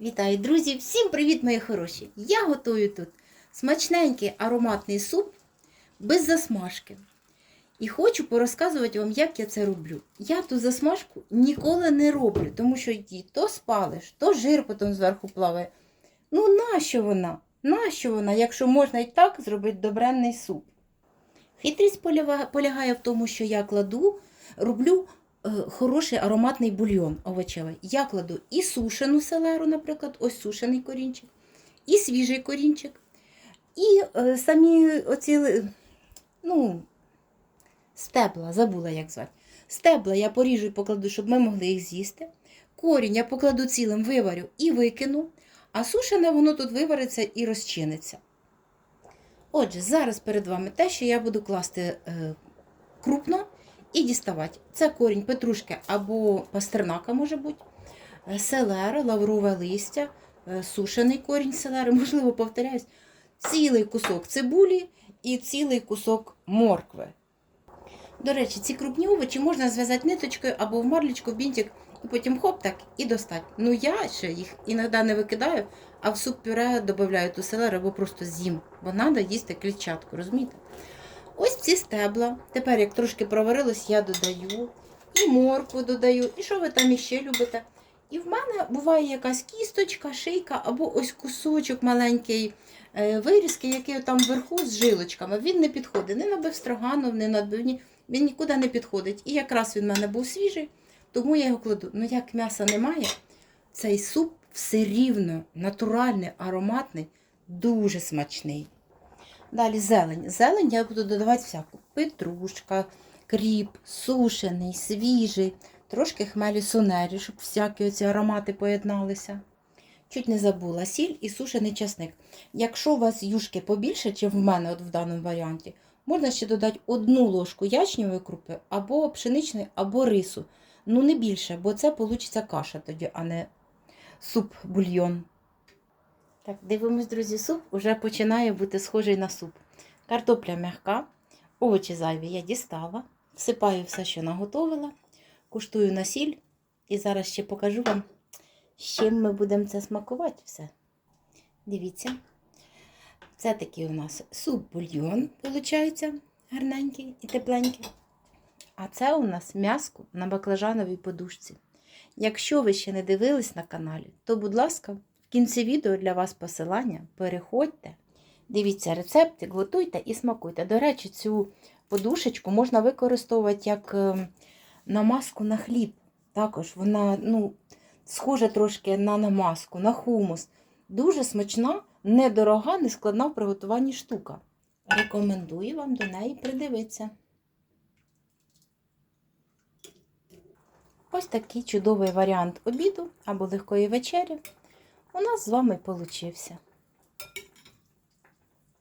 Вітаю, друзі! Всім привіт, мої хороші! Я готую тут смачненький ароматний суп без засмажки. І хочу порозказувати вам, як я це роблю. Я ту засмажку ніколи не роблю, тому що її то спалиш, то жир потім зверху плаває. Ну, нащо вона? Нащо вона, якщо можна і так зробити добренний суп? Хитрість полягає в тому, що я кладу, роблю хороший ароматний бульйон овочевий. Я кладу і сушену селеру, наприклад, ось сушений корінчик, і свіжий корінчик, і е, самі оці, е, ну, стебла, забула, як звати. Стебла я поріжу і покладу, щоб ми могли їх з'їсти. Корінь я покладу цілим, виварю і викину, а сушене воно тут вивариться і розчиниться. Отже, зараз перед вами те, що я буду класти е, крупно і діставати. Це корінь петрушки або пастернака, може бути, е, селера, лаврове листя, е, сушений корінь селери, можливо, повторяюсь, цілий кусок цибулі і цілий кусок моркви. До речі, ці крупні овочі можна зв'язати ниточкою або в марлічку, в бінтик, і потім хоп так і достати. Ну я ще їх іноді не викидаю, а в суп пюре додаю ту селеру або просто з'їм, бо треба їсти клітчатку, розумієте? Ці стебла. Тепер, як трошки проварилось, я додаю і моркву додаю, і що ви там іще любите. І в мене буває якась кісточка, шийка або ось кусочок маленький е, вирізки, який там вверху з жилочками. Він не підходить ні на бефстроганов, ні на відбивні. Він нікуди не підходить. І якраз він в мене був свіжий, тому я його кладу. Ну як м'яса немає, цей суп все рівно, натуральний, ароматний, дуже смачний. Далі зелень. Зелень я буду додавати всяку. Петрушка, кріп, сушений, свіжий, трошки хмелі сунері, щоб всякі оці аромати поєдналися. Чуть не забула сіль і сушений часник. Якщо у вас юшки побільше, ніж в мене от в даному варіанті, можна ще додати одну ложку ячньової крупи, або пшеничної, або рису. Ну не більше, бо це вийде каша тоді, а не суп-бульйон. Так, дивимось, друзі, суп уже починає бути схожий на суп. Картопля м'яка, овочі зайві я дістала, всипаю все, що наготовила, куштую на сіль і зараз ще покажу вам, з чим ми будемо це смакувати все. Дивіться, це такий у нас суп-бульйон, виходить, гарненький і тепленький. А це у нас м'яско на баклажановій подушці. Якщо ви ще не дивились на каналі, то, будь ласка, кінці відео для вас посилання. Переходьте, дивіться рецептик, готуйте і смакуйте. До речі, цю подушечку можна використовувати як е, намазку на хліб. Також вона ну, схожа трошки на намазку, на хумус. Дуже смачна, недорога, нескладна в приготуванні штука. Рекомендую вам до неї придивитися. Ось такий чудовий варіант обіду або легкої вечері у нас з вами получився.